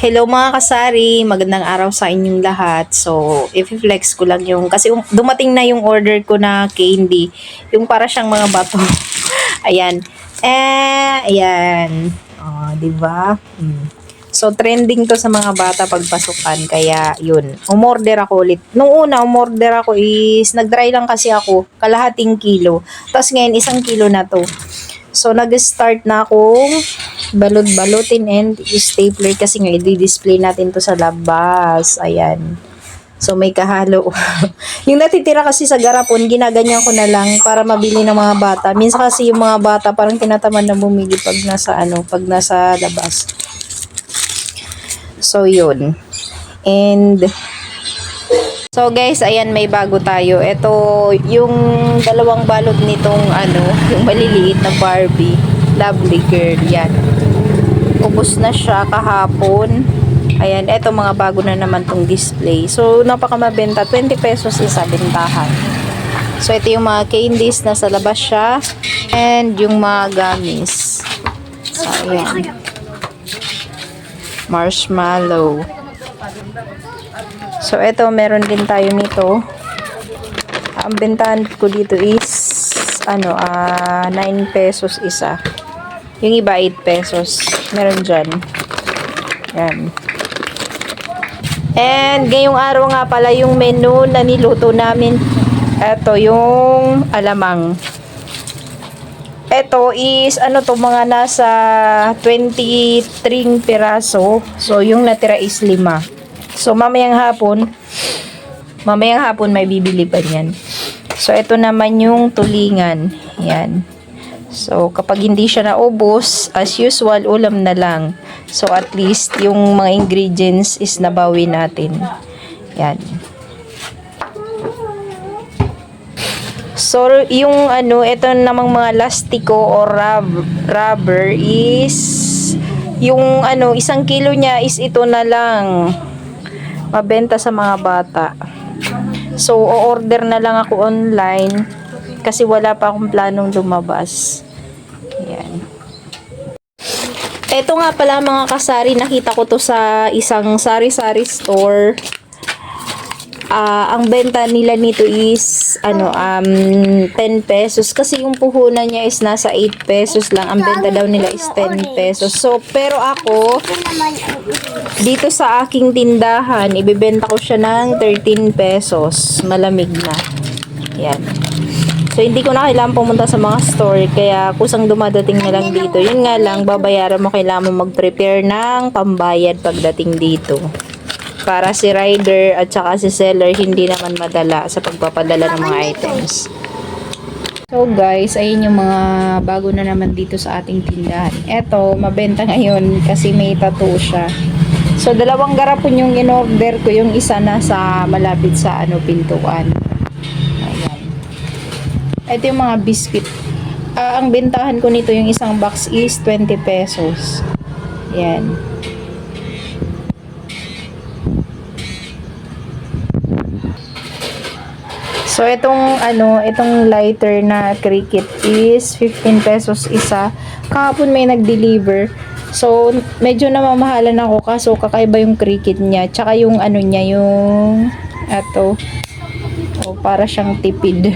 Hello mga kasari, magandang araw sa inyong lahat. So, i-flex ko lang yung, kasi um- dumating na yung order ko na candy. Yung para siyang mga bato. ayan. Eh, ayan. Oh, di ba? Hmm. So, trending to sa mga bata pagpasukan. Kaya, yun. Umorder ako ulit. Nung una, umorder ako is, nag-dry lang kasi ako. Kalahating kilo. Tapos ngayon, isang kilo na to. So, nag-start na akong balot-balutin and stapler kasi nga i-display natin to sa labas. Ayan. So, may kahalo. yung natitira kasi sa garapon, ginaganyan ko na lang para mabili ng mga bata. Minsan kasi yung mga bata parang tinatamad na bumili pag nasa ano, pag nasa labas. So, yun. And, So guys, ayan may bago tayo. Ito yung dalawang balot nitong ano, yung maliliit na Barbie. Lovely girl yan. Ubus na siya kahapon. Ayan, eto mga bago na naman tong display. So napakamabenta, 20 pesos isa bentahan. So ito yung mga candies na sa labas siya and yung mga gummies. So ayan. Marshmallow. So, ito, meron din tayo nito. Ang bentahan ko dito is, ano, ah 9 pesos isa. Yung iba, 8 pesos. Meron dyan. Yan. And, ngayong araw nga pala yung menu na niluto namin. Ito, yung alamang. Ito is, ano to, mga nasa 23 piraso. So, yung natira is 5. So, mamayang hapon, mamayang hapon may bibili pa niyan. So, ito naman yung tulingan. Yan. So, kapag hindi siya naubos, as usual, ulam na lang. So, at least, yung mga ingredients is nabawi natin. Yan. So, yung ano, ito namang mga lastiko o rub- rubber is, yung ano, isang kilo niya is ito na lang mabenta sa mga bata. So, o-order na lang ako online kasi wala pa akong planong lumabas. Yan. Ito nga pala mga kasari, nakita ko to sa isang sari-sari store. Ah, ang benta nila nito is ano um 10 pesos kasi yung puhunan niya is nasa 8 pesos lang. Ang benta daw nila is 10 pesos. So, pero ako dito sa aking tindahan, ibebenta ko siya ng 13 pesos. Malamig na. Yan. So, hindi ko na kailangan pumunta sa mga store. Kaya, kusang dumadating na lang dito. Yun nga lang, babayaran mo, kailangan mo mag-prepare ng pambayad pagdating dito. Para si rider at saka si seller hindi naman madala sa pagpapadala ng mga items. So guys, ayun yung mga bago na naman dito sa ating tindahan. Eto, mabenta ngayon kasi may tattoo siya. So dalawang garapon yung in-order ko, yung isa na sa malapit sa ano pintuan. Ito yung mga biscuit. Ah, ang bentahan ko nito yung isang box is 20 pesos. Yan. So, itong, ano, itong lighter na cricket is 15 pesos isa. Kahapon may nag-deliver. So, medyo namamahalan ako kaso kakaiba yung cricket niya. Tsaka yung ano niya, yung, ato, o para siyang tipid.